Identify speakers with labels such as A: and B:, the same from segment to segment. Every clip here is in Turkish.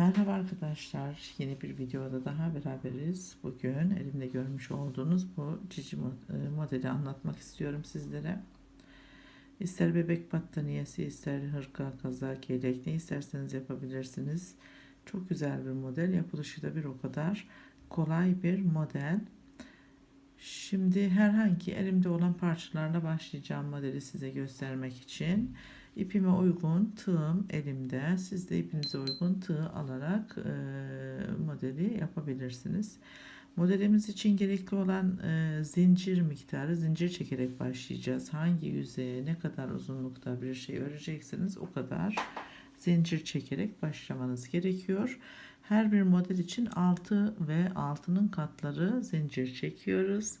A: Merhaba arkadaşlar. Yeni bir videoda daha beraberiz. Bugün elimde görmüş olduğunuz bu cici e, modeli anlatmak istiyorum sizlere. İster bebek battaniyesi, ister hırka, kazak, yelek ne isterseniz yapabilirsiniz. Çok güzel bir model. Yapılışı da bir o kadar kolay bir model. Şimdi herhangi elimde olan parçalarla başlayacağım modeli size göstermek için. İpime uygun tığım elimde. Siz de ipinize uygun tığ alarak e, modeli yapabilirsiniz. Modelimiz için gerekli olan e, zincir miktarı zincir çekerek başlayacağız. Hangi yüzeye ne kadar uzunlukta bir şey öreceksiniz o kadar zincir çekerek başlamanız gerekiyor. Her bir model için 6 ve altının katları zincir çekiyoruz.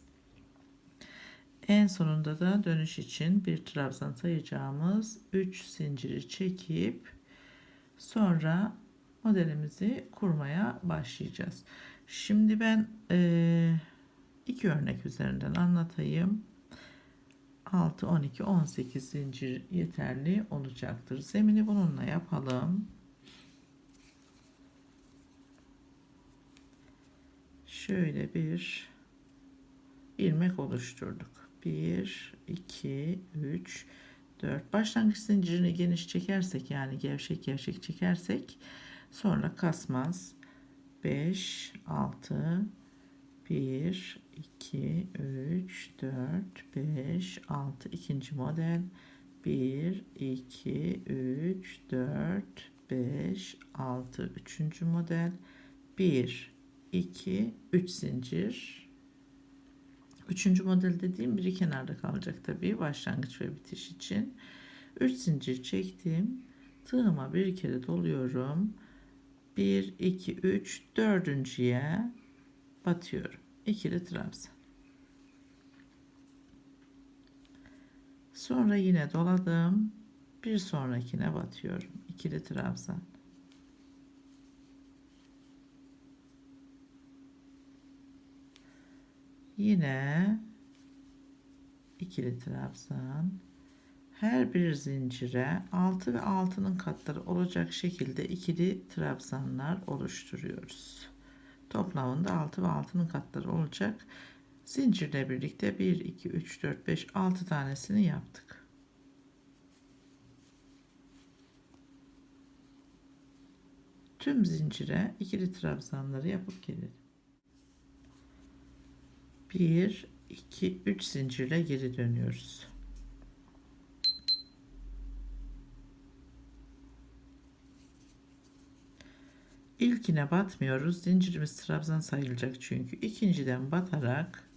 A: En sonunda da dönüş için bir trabzan sayacağımız 3 zinciri çekip sonra modelimizi kurmaya başlayacağız. Şimdi ben e, iki örnek üzerinden anlatayım. 6, 12, 18 zincir yeterli olacaktır. Zemini bununla yapalım. Şöyle bir ilmek oluşturduk. 1, 2, 3, 4. Başlangıç zincirini geniş çekersek yani gevşek gevşek çekersek sonra kasmaz. 5, 6, 1, 2, 3, 4, 5, 6. ikinci model. 1, 2, 3, 4, 5, 6. Üçüncü model. 1, 2, 3 zincir. Üçüncü model dediğim biri kenarda kalacak tabii başlangıç ve bitiş için. 3 zincir çektim. Tığıma bir kere doluyorum. 1, 2, 3, dördüncüye batıyorum. İkili trabzan. Sonra yine doladım. Bir sonrakine batıyorum. İkili trabzan. Yine ikili trabzan. Her bir zincire 6 ve 6'nın katları olacak şekilde ikili trabzanlar oluşturuyoruz. Toplamında 6 ve 6'nın katları olacak. Zincirle birlikte 1, 2, 3, 4, 5, 6 tanesini yaptık. Tüm zincire ikili trabzanları yapıp gelelim. 1 2 3 zincirle geri dönüyoruz. İlkine batmıyoruz. Zincirimiz trabzan sayılacak çünkü. ikinciden batarak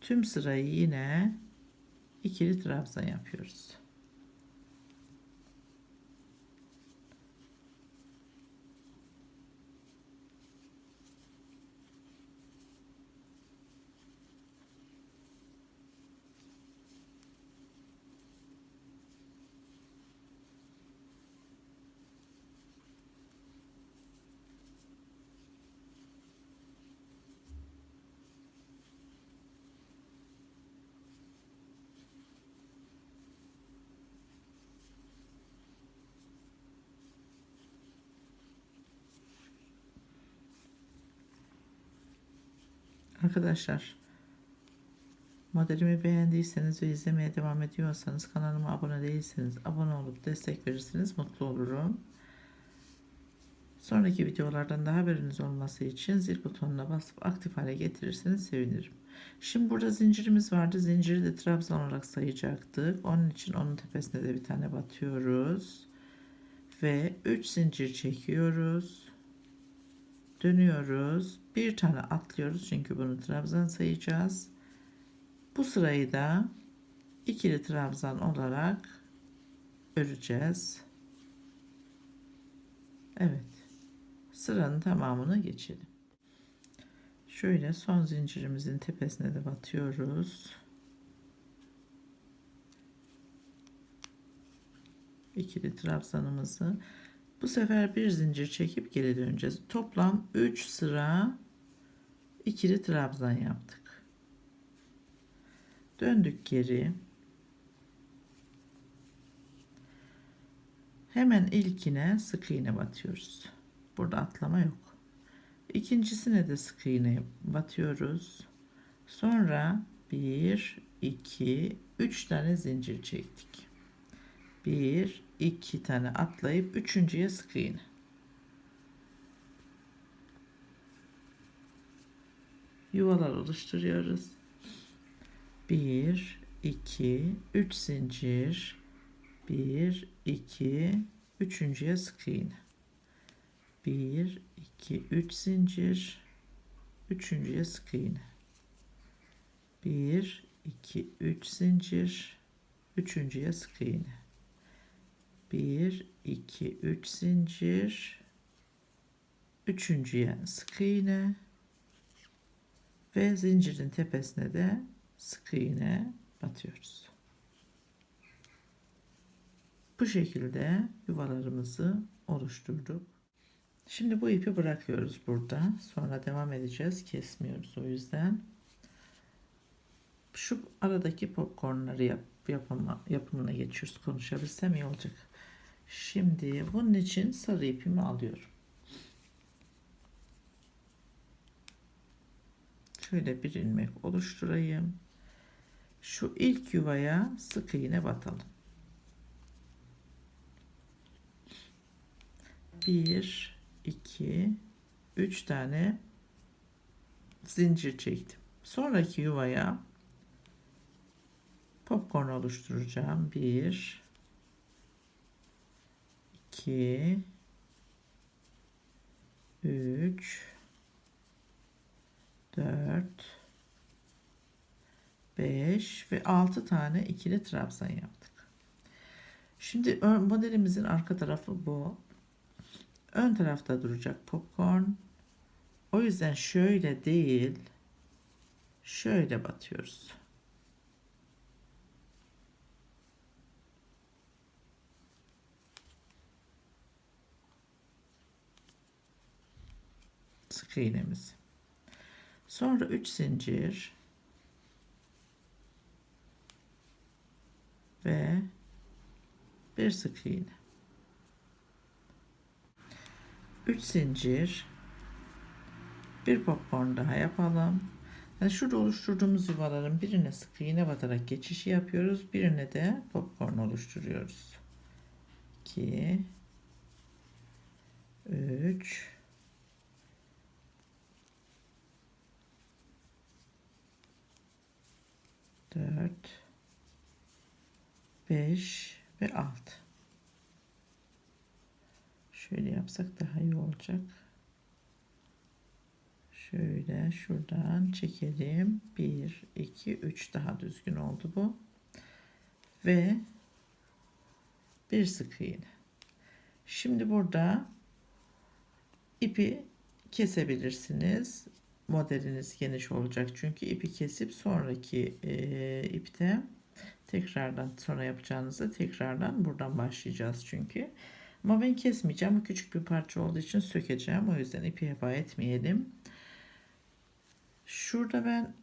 A: tüm sırayı yine ikili trabzan yapıyoruz. Arkadaşlar modelimi beğendiyseniz ve izlemeye devam ediyorsanız kanalıma abone değilseniz abone olup destek verirseniz mutlu olurum. Sonraki videolardan da haberiniz olması için zil butonuna basıp aktif hale getirirseniz sevinirim. Şimdi burada zincirimiz vardı. Zinciri de trabzan olarak sayacaktık. Onun için onun tepesine de bir tane batıyoruz. Ve 3 zincir çekiyoruz. Dönüyoruz. Bir tane atlıyoruz çünkü bunu trabzan sayacağız. Bu sırayı da ikili trabzan olarak öreceğiz. Evet. Sıranın tamamını geçelim. Şöyle son zincirimizin tepesine de batıyoruz. İkili trabzanımızı bu sefer bir zincir çekip geri döneceğiz. Toplam 3 sıra ikili trabzan yaptık. Döndük geri. Hemen ilkine sık iğne batıyoruz. Burada atlama yok. İkincisine de sık iğne batıyoruz. Sonra 1, 2, 3 tane zincir çektik. 1, 2 tane atlayıp üçüncüye sık. Yuvalar oluşturuyoruz. 1, 2, 3 zincir. 1, 2, üçüncüye sık iğne. 1, 2, 3 zincir. Üçüncüye sık iğne. 1, 2, 3 zincir. Üçüncüye sık. 1, 2, 3 zincir. Üçüncüye sık iğne. Ve zincirin tepesine de sık iğne batıyoruz. Bu şekilde yuvalarımızı oluşturduk. Şimdi bu ipi bırakıyoruz burada. Sonra devam edeceğiz. Kesmiyoruz o yüzden. Şu aradaki popcornları yap, yapımına geçiyoruz. Konuşabilsem iyi olacak. Şimdi bunun için sarı ipimi alıyorum. Şöyle bir ilmek oluşturayım. Şu ilk yuvaya sık iğne batalım. Bir, iki, üç tane zincir çektim. Sonraki yuvaya popcorn oluşturacağım. Bir, iki, üç, dört, 5 ve 6 tane ikili trabzan yaptık. Şimdi modelimizin arka tarafı bu. Ön tarafta duracak popcorn. O yüzden şöyle değil, şöyle batıyoruz. Sık iğnemiz. Sonra 3 zincir ve bir sık iğne. 3 zincir bir popcorn daha yapalım. Yani şurada oluşturduğumuz yuvaların birine sık iğne batarak geçişi yapıyoruz. Birine de popcorn oluşturuyoruz. 2 3 4 5 ve 6. Şöyle yapsak daha iyi olacak. Şöyle şuradan çekelim. 1, 2, 3 daha düzgün oldu bu. Ve bir sık iğne. Şimdi burada ipi kesebilirsiniz. Modeliniz geniş olacak çünkü ipi kesip sonraki e, ipte Tekrardan sonra yapacağınızda tekrardan buradan başlayacağız çünkü. Ama ben kesmeyeceğim. Küçük bir parça olduğu için sökeceğim. O yüzden ipi heba etmeyelim. Şurada ben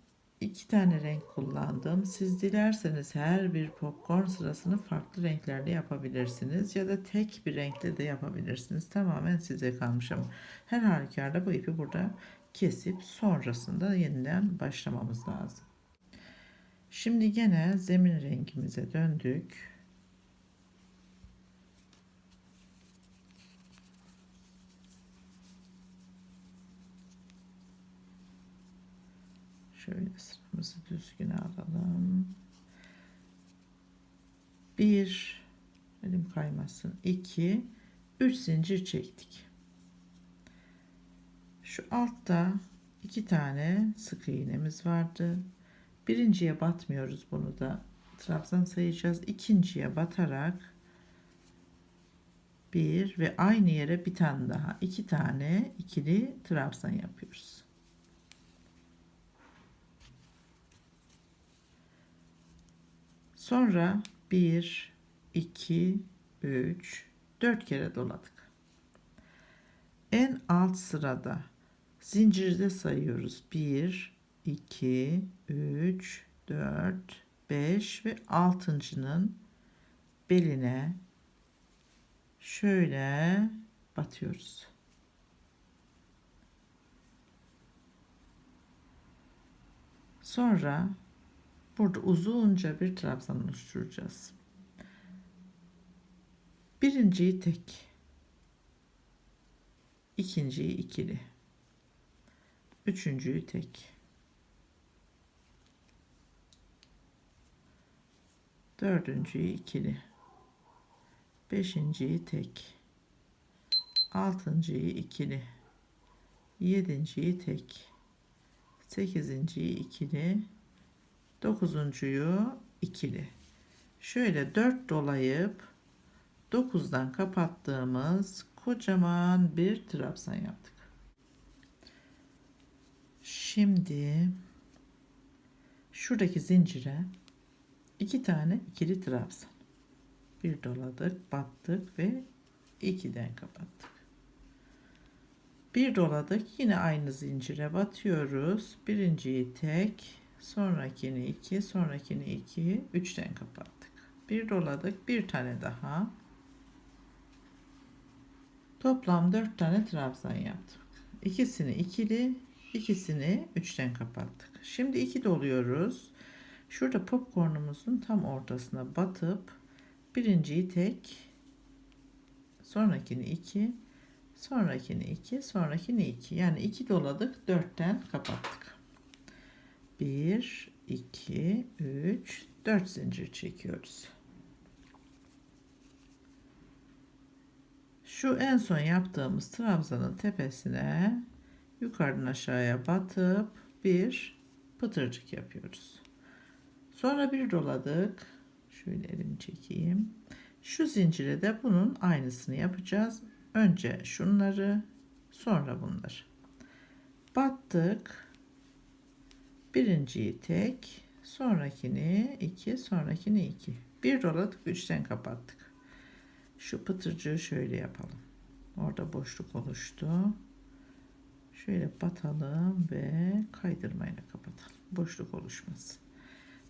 A: iki tane renk kullandım. Siz dilerseniz her bir popcorn sırasını farklı renklerde yapabilirsiniz. Ya da tek bir renkle de yapabilirsiniz. Tamamen size kalmış ama her halükarda bu ipi burada kesip sonrasında yeniden başlamamız lazım. Şimdi gene zemin rengimize döndük. Şöyle sıramızı düzgün alalım. Bir, elim kaymasın. İki, üç zincir çektik. Şu altta iki tane sık iğnemiz vardı. Birinciye batmıyoruz bunu da. Trabzan sayacağız. İkinciye batarak bir ve aynı yere bir tane daha iki tane ikili trabzan yapıyoruz. Sonra 1 2 3 4 kere doladık. En alt sırada Zincirde sayıyoruz. 1, 2, 3, 4, 5 ve 6.'nın beline şöyle batıyoruz. Sonra burada uzunca bir trabzan oluşturacağız. Birinciyi tek, ikinciyi ikili üçüncüyü tek, dördüncüyü ikili, beşinciyi tek, altıncıyı ikili, yedinciyi tek, sekizinciyi ikili, dokuzuncuyu ikili. Şöyle dört dolayıp 9'dan kapattığımız kocaman bir trabzan yaptık. Şimdi şuradaki zincire iki tane ikili trabzan. Bir doladık, battık ve ikiden kapattık. Bir doladık, yine aynı zincire batıyoruz. Birinciyi tek, sonrakini iki, sonrakini iki, üçten kapattık. Bir doladık, bir tane daha. Toplam 4 tane trabzan yaptık. İkisini ikili, ikisini üçten kapattık. Şimdi iki doluyoruz. Şurada popcornumuzun tam ortasına batıp birinciyi tek, sonrakini iki, sonrakini iki, sonrakini iki. Yani iki doladık, dörtten kapattık. Bir, iki, üç, dört zincir çekiyoruz. Şu en son yaptığımız trabzanın tepesine yukarıdan aşağıya batıp bir pıtırcık yapıyoruz. Sonra bir doladık. Şöyle elimi çekeyim. Şu zincire de bunun aynısını yapacağız. Önce şunları, sonra bunları. Battık. Birinciyi tek, sonrakini iki, sonrakini iki. Bir doladık, üçten kapattık. Şu pıtırcığı şöyle yapalım. Orada boşluk oluştu. Şöyle batalım ve kaydırmayla kapatalım. Boşluk oluşmasın.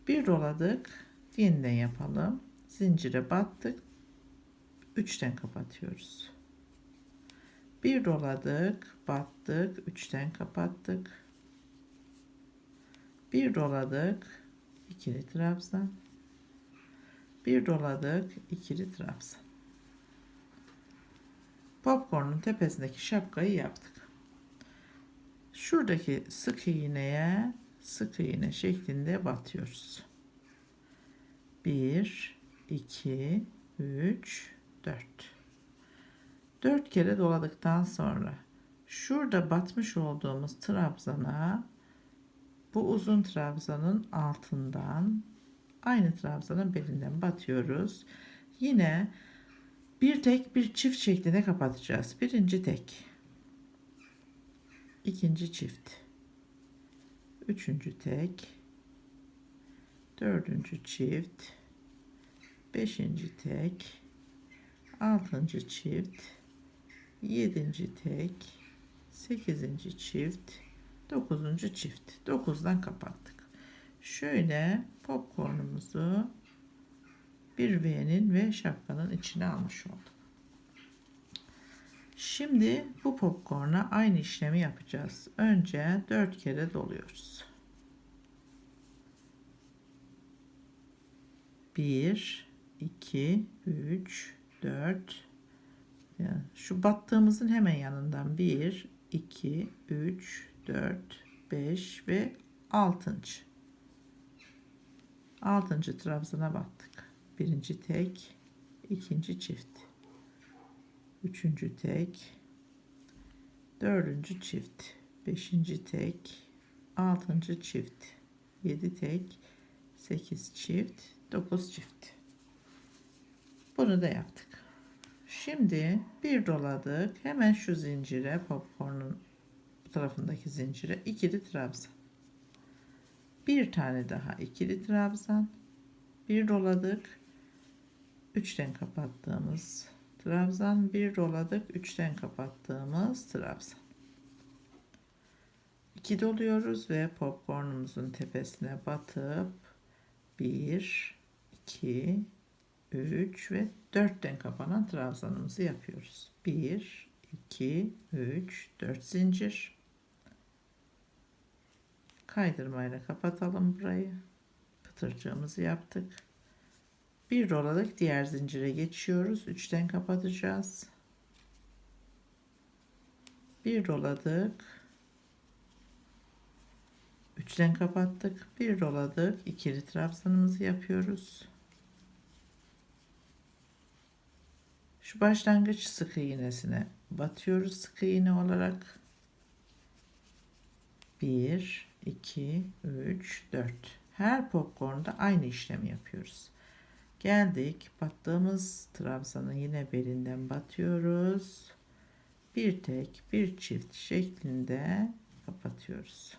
A: Bir doladık. Yeniden yapalım. Zincire battık. Üçten kapatıyoruz. Bir doladık, battık, üçten kapattık. Bir doladık, ikili trabzan. Bir doladık, ikili trabzan. Popcorn'un tepesindeki şapkayı yaptık. Şuradaki sık iğneye sık iğne şeklinde batıyoruz. 1 2 3 4 4 kere doladıktan sonra şurada batmış olduğumuz trabzana bu uzun trabzanın altından aynı trabzanın belinden batıyoruz. Yine bir tek bir çift şeklinde kapatacağız. Birinci tek. İkinci çift. Üçüncü tek. Dördüncü çift. Beşinci tek. Altıncı çift. Yedinci tek. Sekizinci çift. Dokuzuncu çift. Dokuzdan kapattık. Şöyle popcornumuzu bir V'nin ve şapkanın içine almış oldum. Şimdi bu popcorn'a aynı işlemi yapacağız. Önce 4 kere doluyoruz. 1 2 3 4 yani şu battığımızın hemen yanından 1 2 3 4 5 ve 6. 6. trabzana battık birinci tek, ikinci çift, üçüncü tek, dördüncü çift, beşinci tek, altıncı çift, yedi tek, sekiz çift, dokuz çift. Bunu da yaptık. Şimdi bir doladık. Hemen şu zincire popcornun bu tarafındaki zincire ikili trabzan. Bir tane daha ikili trabzan. Bir doladık üçten kapattığımız trabzan bir doladık üçten kapattığımız trabzan 2 doluyoruz ve popcornumuzun tepesine batıp 1 2 3 ve 4'ten kapanan trabzanımızı yapıyoruz 1 2 3 4 zincir kaydırmayla kapatalım burayı. Pıtırcığımızı yaptık. Bir doladık diğer zincire geçiyoruz. Üçten kapatacağız. Bir doladık. Üçten kapattık. Bir doladık. ikili trabzanımızı yapıyoruz. Şu başlangıç sık iğnesine batıyoruz sık iğne olarak. 1 2 3 4 her popcornda aynı işlemi yapıyoruz. Geldik battığımız trabzanın yine belinden batıyoruz. Bir tek bir çift şeklinde kapatıyoruz.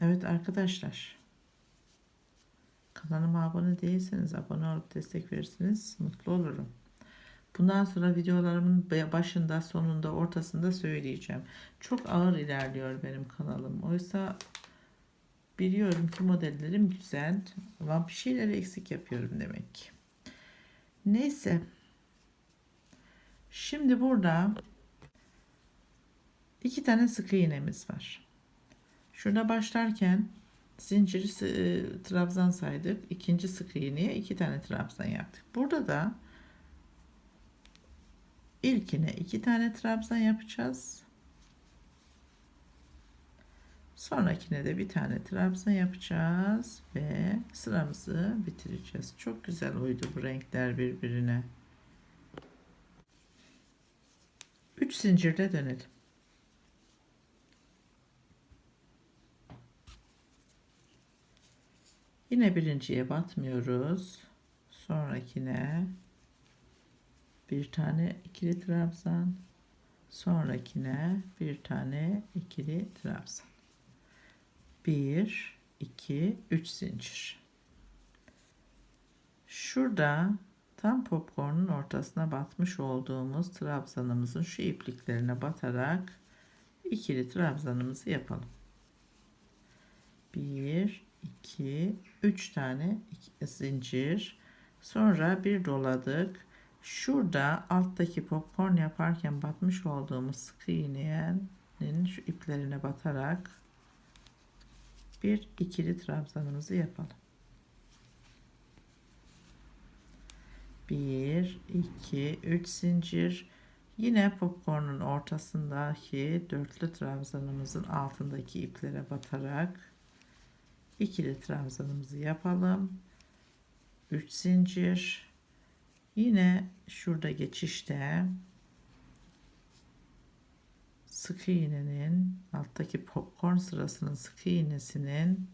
A: Evet arkadaşlar. Kanalıma abone değilseniz abone olup destek verirseniz mutlu olurum. Bundan sonra videolarımın başında, sonunda, ortasında söyleyeceğim. Çok ağır ilerliyor benim kanalım. Oysa biliyorum ki modellerim güzel ama bir şeyleri eksik yapıyorum demek ki. Neyse. Şimdi burada iki tane sık iğnemiz var. Şurada başlarken zinciri e, trabzan saydık. İkinci sık iğneye iki tane trabzan yaptık. Burada da ilkine iki tane trabzan yapacağız. Sonrakine de bir tane trabzan yapacağız ve sıramızı bitireceğiz. Çok güzel uydu bu renkler birbirine. 3 zincirde dönelim. Yine birinciye batmıyoruz. Sonrakine bir tane ikili trabzan. Sonrakine bir tane ikili trabzan. 1 2 3 zincir. Şurada tam popcornun ortasına batmış olduğumuz trabzanımızın şu ipliklerine batarak ikili trabzanımızı yapalım. 1 2 3 tane zincir sonra bir doladık şurada alttaki popcorn yaparken batmış olduğumuz sık iğnenin şu iplerine batarak bir ikili trabzanımızı yapalım. 1 2 3 zincir. Yine popcornun ortasındaki dörtlü trabzanımızın altındaki iplere batarak ikili trabzanımızı yapalım. 3 zincir yine şurada geçişte sık iğnenin alttaki popcorn sırasının sık iğnesinin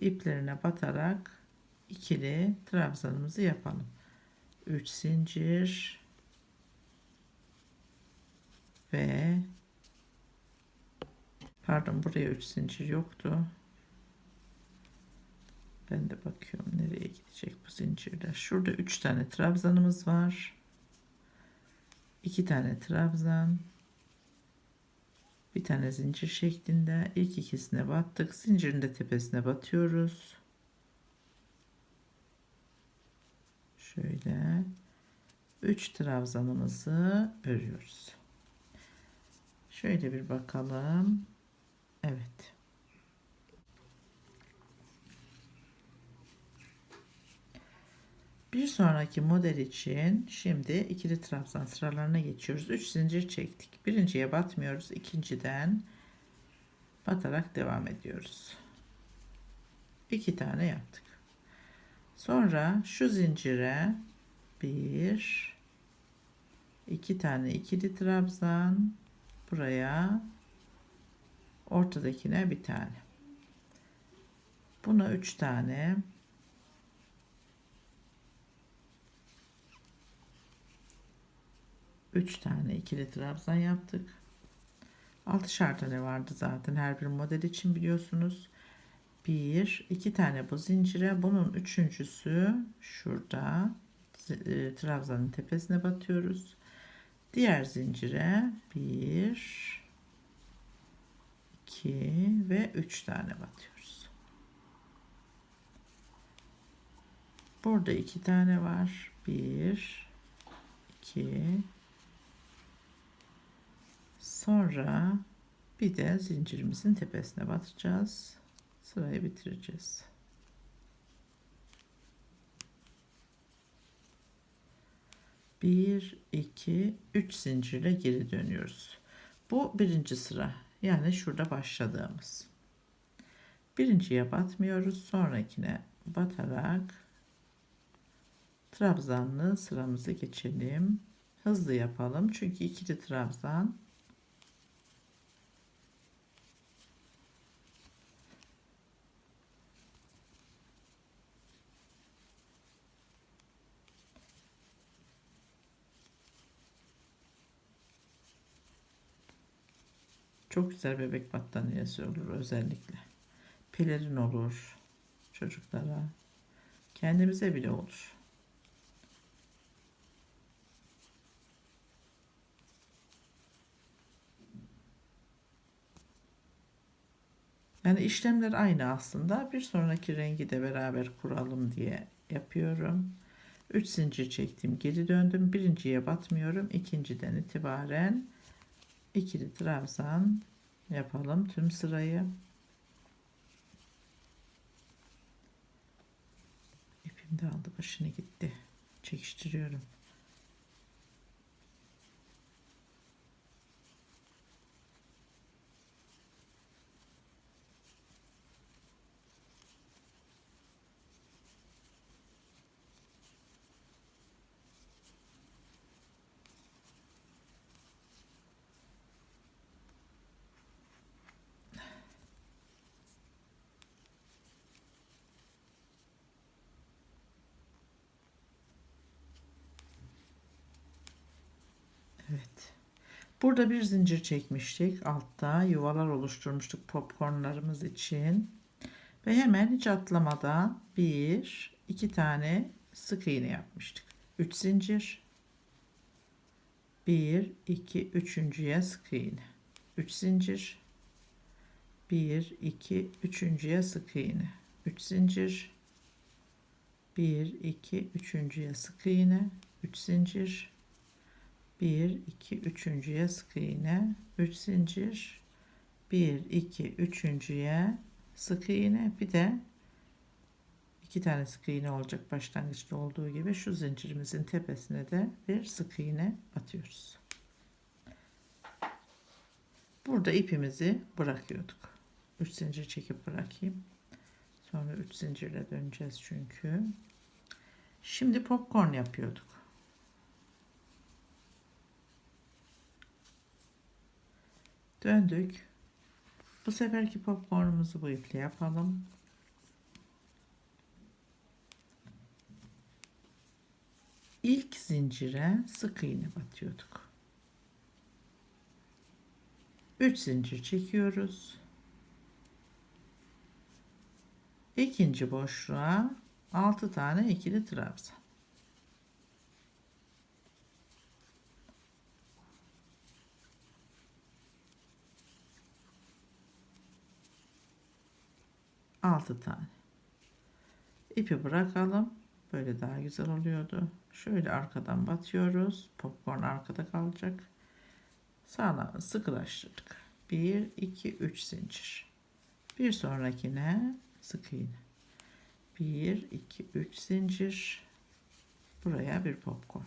A: iplerine batarak ikili trabzanımızı yapalım 3 zincir ve Pardon buraya 3 zincir yoktu. Ben de bakıyorum nereye gidecek bu zincirler. Şurada 3 tane trabzanımız var. 2 tane trabzan. Bir tane zincir şeklinde. İlk ikisine battık. Zincirin de tepesine batıyoruz. Şöyle 3 trabzanımızı örüyoruz. Şöyle bir bakalım. Evet. Bir sonraki model için şimdi ikili trabzan sıralarına geçiyoruz. 3 zincir çektik. Birinciye batmıyoruz. İkinciden batarak devam ediyoruz. 2 tane yaptık. Sonra şu zincire bir iki tane ikili trabzan buraya ortadakine bir tane buna üç tane üç tane ikili trabzan yaptık altışar tane vardı zaten her bir model için biliyorsunuz bir iki tane bu zincire bunun üçüncüsü şurada e, trabzanın tepesine batıyoruz diğer zincire bir 2 ve 3 tane batıyoruz. Burada iki tane var. Bir, iki. Sonra bir de zincirimizin tepesine batacağız. Sırayı bitireceğiz. Bir, iki, üç zincirle geri dönüyoruz. Bu birinci sıra. Yani şurada başladığımız. Birinciye batmıyoruz. Sonrakine batarak trabzanlı sıramızı geçelim. Hızlı yapalım. Çünkü ikili trabzan Çok güzel bebek battaniyesi olur özellikle. Pelerin olur çocuklara. Kendimize bile olur. Yani işlemler aynı aslında. Bir sonraki rengi de beraber kuralım diye yapıyorum. 3 zincir çektim. Geri döndüm. Birinciye batmıyorum. İkinciden itibaren ikili trabzan yapalım tüm sırayı. İpim de aldı başını gitti. Çekiştiriyorum. Evet. Burada bir zincir çekmiştik. Altta yuvalar oluşturmuştuk popcornlarımız için. Ve hemen hiç atlamadan bir, iki tane sık iğne yapmıştık. Üç zincir. Bir, iki, üçüncüye sık iğne. Üç zincir. Bir, iki, üçüncüye sık iğne. Üç zincir. Bir, iki, üçüncüye sık iğne. Üç zincir 1 2 üçüncüye sık iğne 3 zincir 1 2 üçüncüye sık iğne bir de iki tane sık iğne olacak başlangıçta olduğu gibi şu zincirimizin tepesine de bir sık iğne atıyoruz. Burada ipimizi bırakıyorduk. 3 zincir çekip bırakayım. Sonra 3 zincirle döneceğiz çünkü. Şimdi popcorn yapıyorduk. Döndük. Bu seferki popcornumuzu bu iple yapalım. İlk zincire sık iğne batıyorduk. 3 zincir çekiyoruz. İkinci boşluğa 6 tane ikili trabzan. 6 tane. İpi bırakalım. Böyle daha güzel oluyordu. Şöyle arkadan batıyoruz. Popcorn arkada kalacak. Sağlam sıkılaştırdık. 1 2 3 zincir. Bir sonrakine sık iğne. 1 2 3 zincir. Buraya bir popcorn.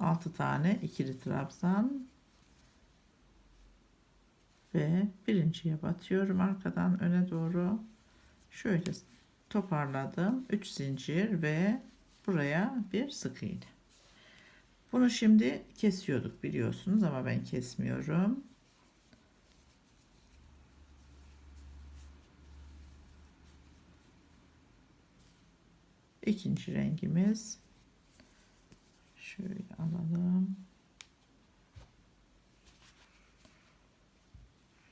A: 6 tane ikili trabzan. Ve birinciye batıyorum arkadan öne doğru. Şöyle toparladım. 3 zincir ve buraya bir sık iğne. Bunu şimdi kesiyorduk biliyorsunuz ama ben kesmiyorum. İkinci rengimiz Şöyle alalım.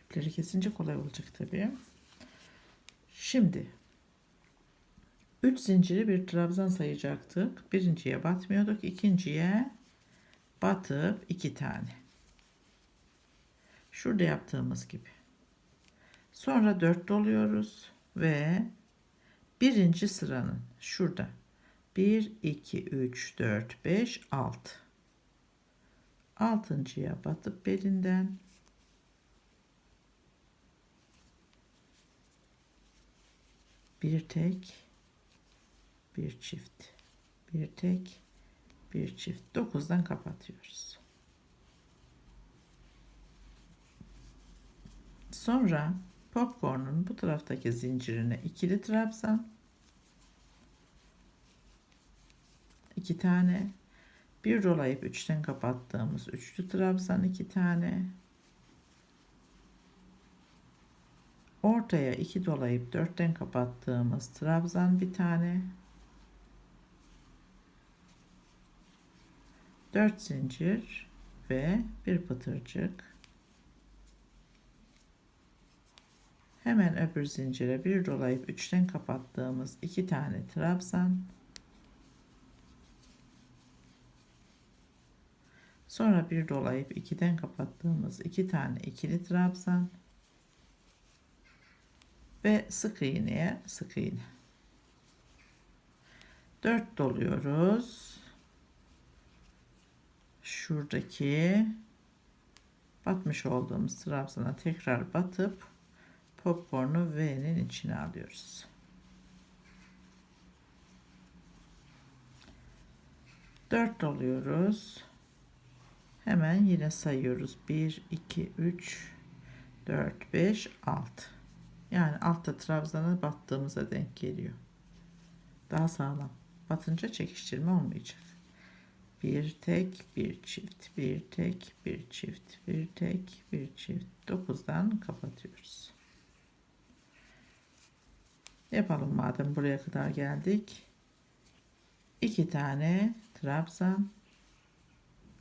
A: İpleri kesince kolay olacak tabii. Şimdi 3 zinciri bir trabzan sayacaktık. Birinciye batmıyorduk. ikinciye batıp iki tane. Şurada yaptığımız gibi. Sonra 4 doluyoruz ve birinci sıranın şurada 1 2 3 4 5 6 altıncıya batıp belinden. Bir tek bir çift. Bir tek bir çift. 9'dan kapatıyoruz. Sonra popcorn'un bu taraftaki zincirine ikili trabzan iki tane bir dolayıp üçten kapattığımız üçlü trabzan iki tane ortaya iki dolayıp dörtten kapattığımız trabzan bir tane 4 zincir ve bir pıtırcık. Hemen öbür zincire bir dolayıp üçten kapattığımız iki tane trabzan. Sonra bir dolayıp ikiden kapattığımız iki tane ikili trabzan ve sık iğneye sık iğne. 4 doluyoruz şuradaki batmış olduğumuz trabzana tekrar batıp popcornu V'nin içine alıyoruz. Dört doluyoruz. Hemen yine sayıyoruz. 1, 2, 3, 4, 5, 6. Yani altta trabzana battığımıza denk geliyor. Daha sağlam. Batınca çekiştirme olmayacak bir tek bir çift bir tek bir çift bir tek bir çift 9'dan kapatıyoruz yapalım madem buraya kadar geldik iki tane trabzan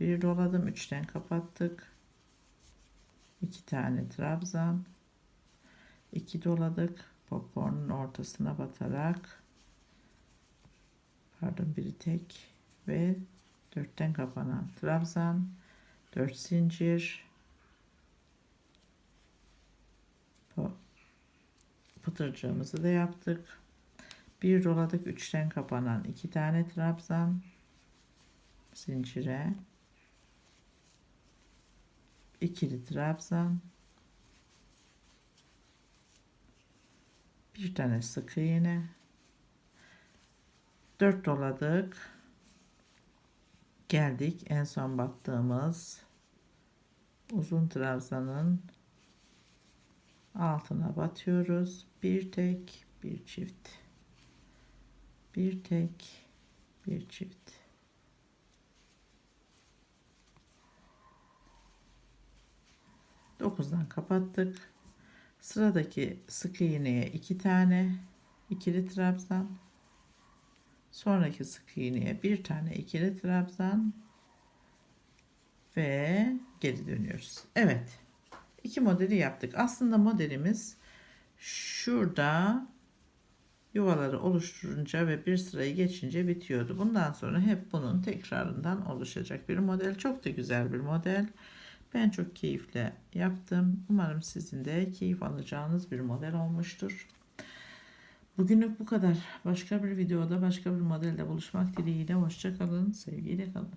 A: bir doladım üçten kapattık. İki tane trabzan. İki doladık popcornun ortasına batarak. Pardon biri tek ve dörtten kapanan trabzan, dört zincir, pıtırcığımızı da yaptık. Bir doladık üçten kapanan iki tane trabzan. Zincire ikili trabzan bir tane sık iğne. Dört doladık. Geldik en son battığımız uzun trabzanın altına batıyoruz. Bir tek bir çift. Bir tek bir çift dokuzdan kapattık sıradaki sık iğneye iki tane ikili trabzan Sonraki sık iğneye bir tane ikili trabzan ve geri dönüyoruz. Evet. iki modeli yaptık. Aslında modelimiz şurada yuvaları oluşturunca ve bir sırayı geçince bitiyordu. Bundan sonra hep bunun tekrarından oluşacak bir model. Çok da güzel bir model. Ben çok keyifle yaptım. Umarım sizin de keyif alacağınız bir model olmuştur. Bugünlük bu kadar. Başka bir videoda başka bir modelde buluşmak dileğiyle. Hoşçakalın. Sevgiyle kalın.